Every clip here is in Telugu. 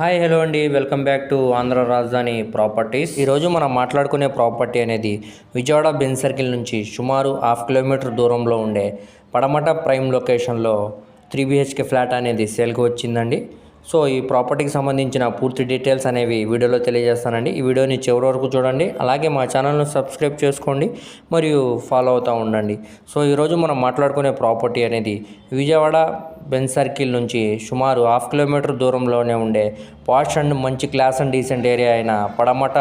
హాయ్ హలో అండి. Welcome back to Andhra Rajadhani properties. ఈరోజు మనం మాట్లాడుకునే ప్రాపర్టీ అనేది విజయవాడ బెన్ సర్కిల్ నుంచి సుమారు హాఫ్ కిలోమీటర్ దూరంలో ఉండే పడమట ప్రైమ్ లొకేషన్లో త్రీ బిహెచ్కే ఫ్లాట్ అనేది సేల్కి వచ్చిందండి. సో ఈ ప్రాపర్టీకి సంబంధించిన పూర్తి డీటెయిల్స్ అనేవి వీడియోలో తెలియజేస్తానండి. ఈ వీడియోని చివరి వరకు చూడండి. అలాగే మా ఛానల్ను సబ్స్క్రైబ్ చేసుకోండి మరియు ఫాలో అవుతూ ఉండండి. సో ఈరోజు మనం మాట్లాడుకునే ప్రాపర్టీ అనేది విజయవాడ బెన్ సర్కిల్ నుంచి సుమారు హాఫ్ కిలోమీటర్ దూరంలోనే ఉండే పాష్ అండ్ మంచి క్లాస్ అండ్ డీసెంట్ ఏరియా అయిన పడమట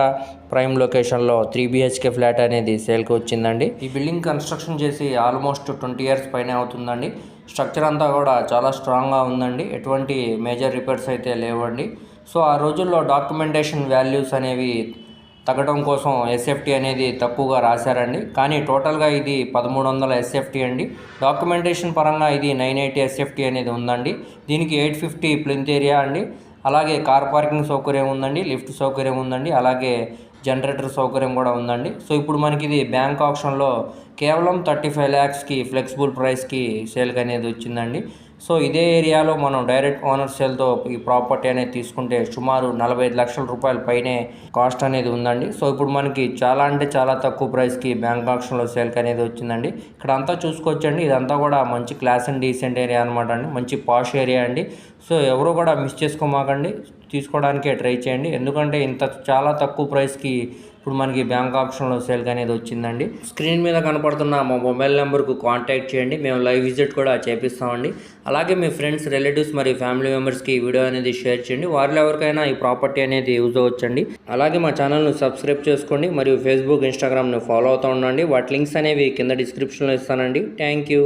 ప్రైమ్ లొకేషన్లో త్రీ బిహెచ్కే ఫ్లాట్ అనేది సేల్కి వచ్చిందండి. ఈ బిల్డింగ్ కన్స్ట్రక్షన్ చేసి ఆల్మోస్ట్ ట్వంటీ ఇయర్స్ పైన అవుతుందండి. స్ట్రక్చర్ అంతా కూడా చాలా స్ట్రాంగ్గా ఉందండి. ఎటువంటి మేజర్ రిపేర్స్ అయితే లేవండి. సో ఆ రోజుల్లో డాక్యుమెంటేషన్ వాల్యూస్ అనేవి తగ్గడం కోసం ఎస్ఎఫ్టీ అనేది తక్కువగా రాశారండి. కానీ టోటల్గా ఇది పదమూడు వందల ఎస్ఎఫ్టీ అండి. డాక్యుమెంటేషన్ పరంగా ఇది నైన్ ఎయిటీ ఎస్ఎఫ్టీ అనేది ఉందండి. దీనికి ఎయిట్ ఫిఫ్టీ ప్లింత్ ఏరియా అండి. అలాగే కార్ పార్కింగ్ సౌకర్యం ఉందండి లిఫ్ట్ సౌకర్యం ఉందండి అలాగే జనరేటర్ సౌకర్యం కూడా ఉందండి. సో ఇప్పుడు మనకి ఇది బ్యాంక్ ఆప్షన్లో కేవలం థర్టీ ఫైవ్ ల్యాక్స్కి ఫ్లెక్సిబుల్ ప్రైస్కి సేల్కి అనేది వచ్చిందండి. సో ఇదే ఏరియాలో మనం డైరెక్ట్ ఓనర్ సేల్తో ఈ ప్రాపర్టీ అనేది తీసుకుంటే సుమారు నలభై ఐదు లక్షల రూపాయల పైనే కాస్ట్ అనేది ఉందండి. సో ఇప్పుడు మనకి చాలా అంటే చాలా తక్కువ ప్రైస్కి బ్యాంక్ ఆక్షన్లో సేల్కి అనేది వచ్చిందండి. ఇక్కడ అంతా చూసుకోవచ్చండి. ఇదంతా కూడా మంచి క్లాస్ అండ్ డీసెంట్ ఏరియా అనమాట అండి. మంచి పాష్ ఏరియా అండి. సో ఎవరు కూడా మిస్ చేసుకోమాకండి. తీసుకోవడానికే ట్రై చేయండి. ఎందుకంటే ఇంత చాలా తక్కువ ప్రైస్కి ఇప్పుడు మనకి బ్యాంక్ ఆప్షన్లో సేల్ అనేది వచ్చిందండి. స్క్రీన్ మీద కనపడుతున్న మా మొబైల్ నెంబర్కు కాంటాక్ట్ చేయండి. మేము లైవ్ విజిట్ కూడా చేపిస్తామండి. అలాగే మీ ఫ్రెండ్స్ రిలేటివ్స్ మరియు ఫ్యామిలీ మెంబర్స్కి ఈ వీడియో అనేది షేర్ చేయండి. వారిలో ఎవరికైనా ఈ ప్రాపర్టీ అనేది యూజ్ అవ్వచ్చండి. అలాగే మా ఛానల్ను సబ్స్క్రైబ్ చేసుకోండి. మరియు ఫేస్బుక్ ఇన్స్టాగ్రామ్ను ఫాలో అవుతూ ఉండండి. వాటి లింక్స్ అనేవి కింద డిస్క్రిప్షన్లో ఇస్తానండి. Thank you.